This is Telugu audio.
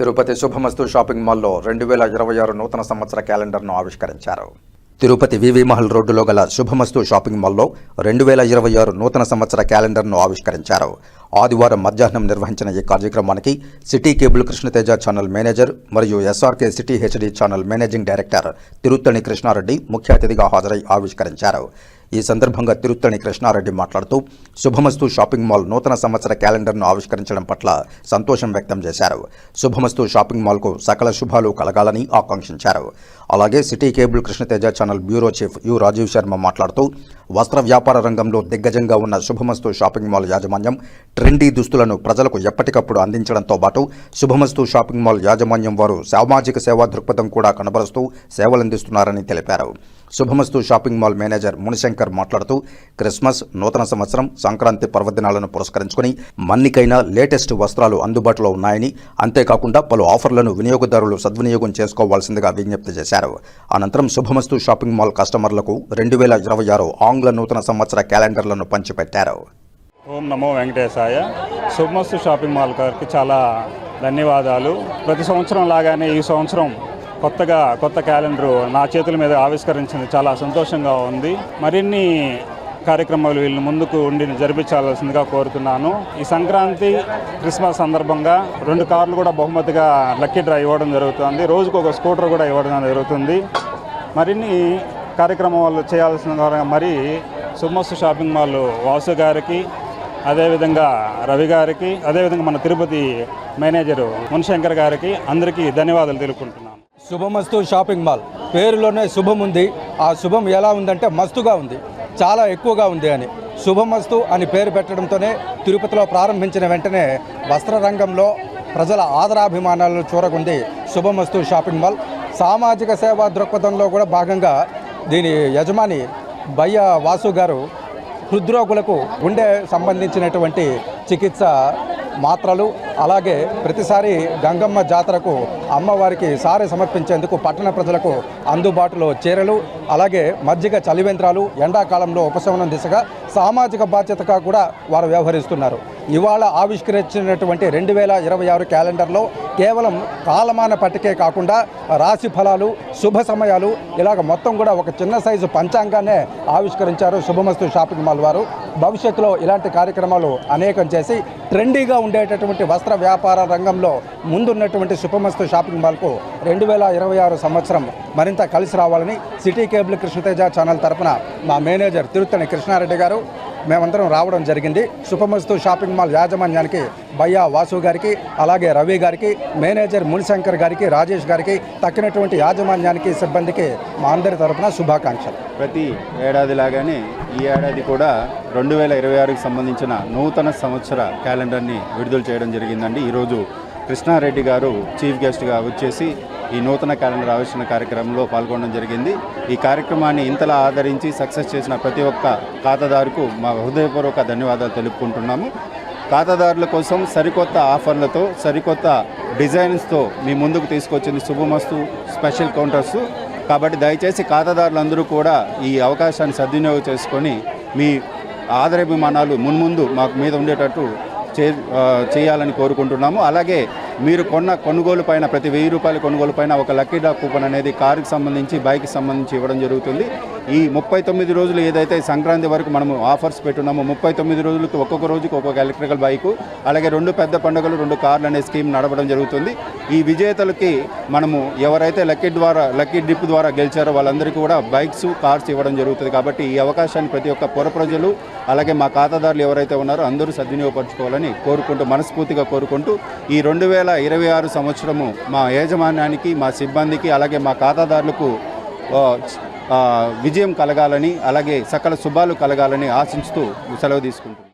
తిరుపతి శుభమస్తు షాపింగ్ మాల్లో రెండు వేల ఇరవై ఆరు నూతన సంవత్సర క్యాలెండర్ను ఆవిష్కరించారు. తిరుపతి వివి మహల్ రోడ్డులో గల శుభమస్తు షాపింగ్ మాల్లో రెండు వేల ఇరవై ఆరు నూతన సంవత్సర క్యాలెండర్ను ఆవిష్కరించారు. ఆదివారం మధ్యాహ్నం నిర్వహించిన ఈ కార్యక్రమానికి city cable Krishnateja channel manager మరియు SRK city HD channel managing director Tiruttani Krishna Reddy ముఖ్య అతిథిగా హాజరై ఆవిష్కరించారు. ఈ సందర్భంగా తిరుత్తణి కృష్ణారెడ్డి మాట్లాడుతూ శుభమస్తు షాపింగ్ మాల్ నూతన సంవత్సర క్యాలెండర్ను ఆవిష్కరించడం పట్ల సంతోషం వ్యక్తం చేశారు. శుభమస్తు షాపింగ్ మాల్కు సకల శుభాలు కలగాలని ఆకాంక్షించారు. అలాగే city cable Krishnateja channel bureau chief U Rajeev Sharma మాట్లాడుతూ వస్త్ర వ్యాపార రంగంలో దిగ్గజంగా ఉన్న శుభమస్తు షాపింగ్ మాల్ యాజమాన్యం ట్రెండీ దుస్తులను ప్రజలకు ఎప్పటికప్పుడు అందించడంతో పాటు శుభమస్తు షాపింగ్ మాల్ యాజమాన్యం వారు సామాజిక సేవా దృక్పథం కూడా కనబరుస్తూ సేవలందిస్తున్నారని తెలిపారు. శుభమస్తు షాపింగ్ మాల్ మేనేజర్ మునిశంకర్ మాట్లాడుతూ క్రిస్మస్ నూతన సంవత్సరం సంక్రాంతి పర్వదినాలను పురస్కరించుకుని మన్నికైన లేటెస్ట్ వస్త్రాలు అందుబాటులో ఉన్నాయని అంతేకాకుండా పలు ఆఫర్లను వినియోగదారులు సద్వినియోగం చేసుకోవాల్సిందిగా విజ్ఞప్తి చేశారు. అనంతరం శుభమస్తు షాపింగ్ మాల్ కస్టమర్లకు రెండు వేల ఇరవై ఆరు ఆంగ్ల నూతన సంవత్సర క్యాలెండర్లను పంచిపెట్టారు. ఓం నమో వెంకటేశాయ. శుభమస్తు షాపింగ్ మాల్ గారికి చాలా ధన్యవాదాలు. ప్రతి సంవత్సరం లాగానే ఈ సంవత్సరం కొత్తగా కొత్త క్యాలెండర్ నా చేతుల మీద ఆవిష్కరించింది చాలా సంతోషంగా ఉంది. మరిన్ని కార్యక్రమాలు వీళ్ళు ముందుకు ఉండి జరిపించాల్సిందిగా కోరుతున్నాను. ఈ సంక్రాంతి క్రిస్మస్ సందర్భంగా రెండు కార్లు కూడా బహుమతిగా లక్కీ డ్రా ఇవ్వడం జరుగుతుంది. రోజుకు ఒక స్కూటర్ కూడా ఇవ్వడం జరుగుతుంది. మరిన్ని కార్యక్రమాలు చేయాల్సిన మరి సుమస్తు షాపింగ్ మాల్ వాసు గారికి అదేవిధంగా రవి గారికి అదేవిధంగా మన తిరుపతి మేనేజరు మునిశంకర్ గారికి అందరికీ ధన్యవాదాలు తెలుపుకుంటున్నాను. శుభమస్తు షాపింగ్ మాల్. పేరులోనే శుభం ఉంది. ఆ శుభం ఎలా ఉందంటే మస్తుగా ఉంది. చాలా ఎక్కువగా ఉంది అని. శుభమస్తు అని పేరు పెట్టడంతోనే తిరుపతిలో ప్రారంభించిన వెంటనే వస్త్ర రంగంలో ప్రజల ఆదరాభిమానాలను చూరకుంది శుభమస్తు షాపింగ్ మాల్. సామాజిక సేవా దృక్పథంలో కూడా భాగంగా దీని యజమాని బయ్య వాసు గారు హృద్రోగులకు గుండె సంబంధించినటువంటి చికిత్స మాత్రలు అలాగే ప్రతిసారి గంగమ్మ జాతరకు అమ్మవారికి సారె సమర్పించేందుకు పట్టణ ప్రజలకు అందుబాటులో చీరలు అలాగే మజ్జిగ చలివేంద్రాలు ఎండాకాలంలో ఉపశమనం దిశగా సామాజిక బాధ్యతగా కూడా వారు వ్యవహరిస్తున్నారు. ఇవాళ ఆవిష్కరించినటువంటి రెండు వేల ఇరవై ఆరు క్యాలెండర్లో కేవలం కాలమాన పట్టికే కాకుండా రాశి ఫలాలు శుభ సమయాలు ఇలాగ మొత్తం కూడా ఒక చిన్న సైజు పంచాంగాన్నే ఆవిష్కరించారు శుభమస్తు షాపింగ్ మాల్ వారు. భవిష్యత్తులో ఇలాంటి కార్యక్రమాలు అనేకం చేసి ట్రెండీగా ఉండేటటువంటి వస్త్ర వ్యాపార రంగంలో ముందున్నటువంటి సుపమస్తు షాపింగ్ మాల్కు రెండు వేల ఇరవై ఆరు సంవత్సరం మరింత కలిసి రావాలని సిటీ కేబుల్ కృష్ణతేజ ఛానల్ తరపున మా మేనేజర్ తిరుత్తని కృష్ణారెడ్డి గారు మేమందరం రావడం జరిగింది. శుభమస్తు షాపింగ్ మాల్ యాజమాన్యానికి భయ్యా వాసు గారికి అలాగే రవి గారికి మేనేజర్ మునిశంకర్ గారికి రాజేష్ గారికి తక్కినటువంటి యాజమాన్యానికి సిబ్బందికి మా అందరి తరపున శుభాకాంక్షలు. ప్రతి ఏడాది లాగానే ఈ ఏడాది కూడా రెండు వేల ఇరవై ఆరుకి సంబంధించిన నూతన సంవత్సర క్యాలెండర్ని విడుదల చేయడం జరిగిందండి. ఈరోజు కృష్ణారెడ్డి గారు చీఫ్ గెస్ట్గా వచ్చేసి ఈ నూతన క్యాలెండర్ ఆవిష్కరణ కార్యక్రమంలో పాల్గొనడం జరిగింది. ఈ కార్యక్రమాన్ని ఇంతలా ఆదరించి సక్సెస్ చేసిన ప్రతి ఒక్క ఖాతాదారుకు మా హృదయపూర్వక ధన్యవాదాలు తెలుపుకుంటున్నాము. ఖాతాదారుల కోసం సరికొత్త ఆఫర్లతో సరికొత్త డిజైన్స్తో మీ ముందుకు తీసుకొచ్చింది శుభమస్తు స్పెషల్ కౌంటర్స్. కాబట్టి దయచేసి ఖాతాదారులందరూ కూడా ఈ అవకాశాన్ని సద్వినియోగం చేసుకొని మీ ఆదరాభిమానాలు మున్ముందు మాకు మీద ఉండేటట్టు చే చేయాలని కోరుకుంటున్నాము. అలాగే మీరు కొన్న కొనుగోలు పైన ప్రతి వెయ్యి రూపాయల కొనుగోలు పైన ఒక లక్కీ డ్రా కూపన్ అనేది కారుకి సంబంధించి బైక్కి సంబంధించి ఇవ్వడం జరుగుతుంది. ఈ ముప్పై తొమ్మిది రోజులు ఏదైతే సంక్రాంతి వరకు మనము ఆఫర్స్ పెట్టున్నామో ముప్పై తొమ్మిది రోజులకు ఒక్కొక్క రోజుకి ఒక్కొక్క ఎలక్ట్రికల్ బైకు అలాగే రెండు పెద్ద పండుగలు రెండు కార్లు అనే స్కీమ్ నడపడం జరుగుతుంది. ఈ విజేతలకి మనము ఎవరైతే లక్కీ ద్వారా లక్కీ డిప్ ద్వారా గెలిచారో వాళ్ళందరికీ కూడా బైక్స్ కార్స్ ఇవ్వడం జరుగుతుంది. కాబట్టి ఈ అవకాశాన్ని ప్రతి ఒక్క పొర ప్రజలు అలాగే మా ఖాతాదారులు ఎవరైతే ఉన్నారో అందరూ సద్వినియోగపరచుకోవాలని కోరుకుంటూ మనస్ఫూర్తిగా కోరుకుంటూ ఈ రెండు వేల ఇరవై ఆరు సంవత్సరము మా యాజమాన్యానికి మా సిబ్బందికి అలాగే మా ఖాతాదారులకు విజయం కలగాలని అలాగే సకల శుభాలు కలగాలని ఆశించుతూ సెలవు తీసుకుంటున్నాను